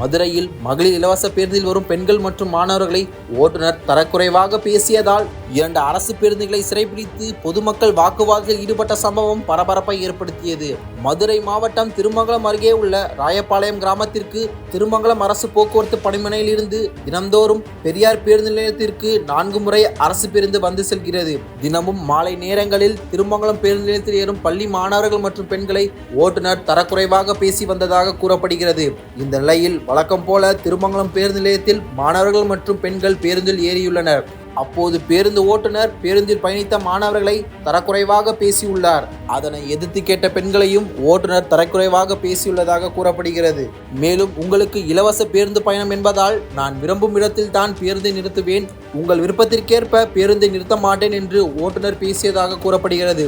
மதுரையில் மகளிர் இலவச பேருந்தில் வரும் பெண்கள் மற்றும் மாணவர்களை ஓட்டுநர் தரக்குறைவாக பேசியதால் இரண்டு அரசு பேருந்துகளை சிறைபிடித்து பொதுமக்கள் வாக்குவாதத்தில் ஈடுபட்ட சம்பவம் பரபரப்பை ஏற்படுத்தியது. மதுரை மாவட்டம் திருமங்கலம் அருகே உள்ள ராயப்பாளையம் கிராமத்திற்கு திருமங்கலம் அரசு போக்குவரத்து பணிமனையில் இருந்து தினந்தோறும் பெரியார் பேருந்து நிலையத்திற்கு நான்கு முறை அரசு பேருந்து வந்து செல்கிறது. தினமும் மாலை நேரங்களில் திருமங்கலம் பேருந்து நிலையத்தில் ஏறும் பள்ளி மாணவர்கள் மற்றும் பெண்களை ஓட்டுநர் தரக்குறைவாக பேசி வந்ததாக கூறப்படுகிறது. இந்த நிலையில் வழக்கம் போல திருமங்கலம் பேருந்து நிலையத்தில் மாணவர்கள் மற்றும் பெண்கள் பேருந்தில் ஏறியுள்ளனர். அப்போது பேருந்து ஓட்டுநர் பேருந்தில் பயணித்த மாணவர்களை தரக்குறைவாக பேசியுள்ளார். அதனை எதிர்த்து கேட்ட பெண்களையும் ஓட்டுநர் தரக்குறைவாக பேசியுள்ளதாக கூறப்படுகிறது. மேலும் உங்களுக்கு இலவச பேருந்து பயணம் என்பதால் நான் விரும்பும் இடத்தில் தான் பேருந்தை நிறுத்துவேன். உங்கள் விருப்பத்திற்கேற்ப பேருந்தை நிறுத்த மாட்டேன் என்று ஓட்டுநர் பேசியதாக கூறப்படுகிறது.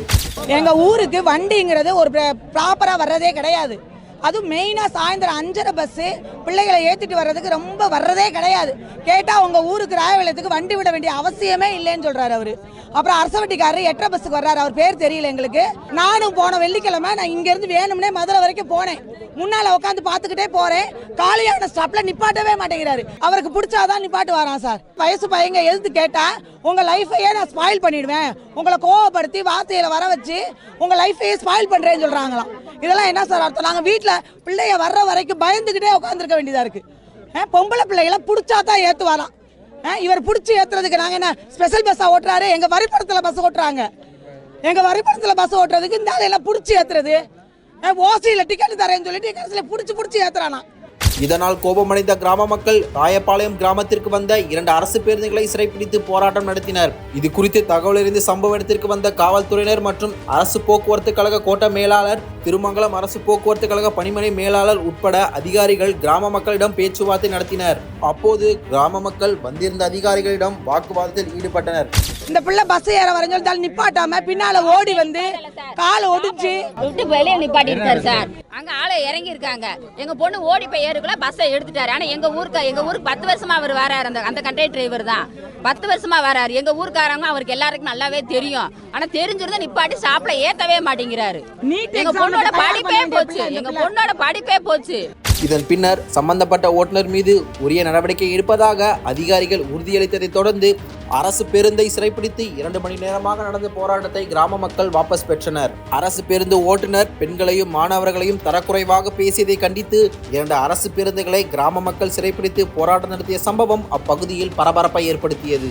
எங்க ஊருக்கு வண்டிங்கிறது ஒரு ப்ராப்பரா வர்றதே கிடையாது. அதுவும் மெயினாக சாயந்தரம் அஞ்சரை பஸ்ஸு பிள்ளைகளை ஏற்றிட்டு வர்றதுக்கு ரொம்ப வர்றதே கிடையாது. கேட்டால் உங்கள் ஊருக்கு ராயவலத்துக்கு வண்டி விட வேண்டிய அவசியமே இல்லைன்னு சொல்கிறார் அவர். அப்புறம் அரசவட்டிக்காரர் எட்டரை பஸ்ஸுக்கு வர்றாரு. அவர் பேர் தெரியல எங்களுக்கு. நானும் போன வெள்ளிக்கிழமை நான் இங்கேருந்து வேணும்னே மதுரை வரைக்கும் போனேன். முன்னால் உட்காந்து பார்த்துக்கிட்டே போகிறேன் காலியான ஸ்டாப்பில் நிப்பாட்டவே மாட்டேங்கிறாரு. அவருக்கு பிடிச்சாதான் நிப்பாட்டு வரான் சார். வயசு பையங்க எழுத்து கேட்டால் உங்கள் லைஃபையே நான் ஸ்பாயில் பண்ணிடுவேன். உங்களை கோவப்படுத்தி வார்த்தையில் வர வச்சு உங்கள் லைஃபையே ஸ்பாயில் பண்ணுறேன்னு சொல்கிறாங்களாம் இதெல்லாம் என்ன சார் அர்த்தம்? நாங்கள் வீட்டில் பிள்ளைய வர்ற வரைக்கும் பயந்துக்கிட்டே உட்காந்துருக்க வேண்டியதாக இருக்குது பொம்பளை பிள்ளைகளை பிடிச்சா தான் ஏற்றுவாராம் இவர் பிடிச்சி ஏற்றுறதுக்கு நாங்கள் என்ன ஸ்பெஷல் பஸ்ஸாக ஓட்டுறாரு? எங்கள் வரிப்படத்தில் பஸ் ஓட்டுறாங்க. எங்கள் வரிப்படத்தில் பஸ் ஓட்டுறதுக்கு இந்த ஆளையெல்லாம் பிடிச்சி ஏற்றுறது ஓசியில் டிக்கெட் தரேன்னு சொல்லிட்டு கடைசியில் பிடிச்சி பிடிச்சி ஏற்றுறானா இதனால் கோபமடைந்த கிராம மக்கள் ராயப்பாளையம் கிராமத்திற்கு வந்த இரண்டு அரசு பேருந்துகளை சிறைப்பிடித்து போராட்டம் நடத்தினர். இது குறித்து தகவல் அறிந்து சம்பவ இடத்திற்கு வந்த காவல்துறையினர் மற்றும் அரசு போக்குவரத்து கழக கோட்ட மேலாளர் திருமங்கலம் அரசு போக்குவரத்து கழக பணிமனை மேலாளர் உட்பட அதிகாரிகள் கிராம மக்களிடம் பேச்சுவார்த்தை நடத்தினர். அப்போது கிராம மக்கள் வந்திருந்த அதிகாரிகளிடம் வாக்குவாதத்தில் ஈடுபட்டனர். இந்த பிள்ளை பஸ் ஏற வரைஞ்சு சொல்லி நிப்பாட்டாம பின்னால ஓடி வந்து காலை ஒடிச்சு விட்டு வெளியே நிப்பாட்டி இருக்காரு சார். அங்க ஆளை இறங்கி இருக்காங்க எங்க பொண்ணு ஓடி போய் ஏறுக்குள்ள பஸ்ஸை எடுத்துட்டாரு. ஆனா எங்க ஊருக்கு எங்க ஊருக்கு பத்து வருஷமா அவர் வராரு. அந்த அந்த கண்டக்டர் டிரைவர் தான். பத்து வருஷமா வராரு. எங்க ஊருக்காரங்க அவருக்கு எல்லாருக்கும் நல்லாவே தெரியும். ஆனா தெரிஞ்சிருந்தா நிப்பாட்டி சாப்பிட ஏத்தவே மாட்டேங்கிறாரு. எங்க பொண்ணோட படிப்பே போச்சு. எங்க பொண்ணோட படிப்பே போச்சு. இதன் பின்னர் சம்பந்தப்பட்ட ஓட்டுநர் மீது உரிய நடவடிக்கை எடுப்பதாக அதிகாரிகள் உறுதியளித்ததை தொடர்ந்து அரசு பேருந்தை சிறைப்பிடித்து இரண்டு மணி நேரமாக நடந்த போராட்டத்தை கிராம மக்கள் வாபஸ் பெற்றனர். அரசு பேருந்து ஓட்டுநர் பெண்களையும் மாணவர்களையும் தரக்குறைவாக பேசியதை கண்டித்து இரண்டு அரசு பேருந்துகளை கிராம மக்கள் சிறைப்பிடித்து போராட்டம் நடத்திய சம்பவம் அப்பகுதியில் பரபரப்பை ஏற்படுத்தியது.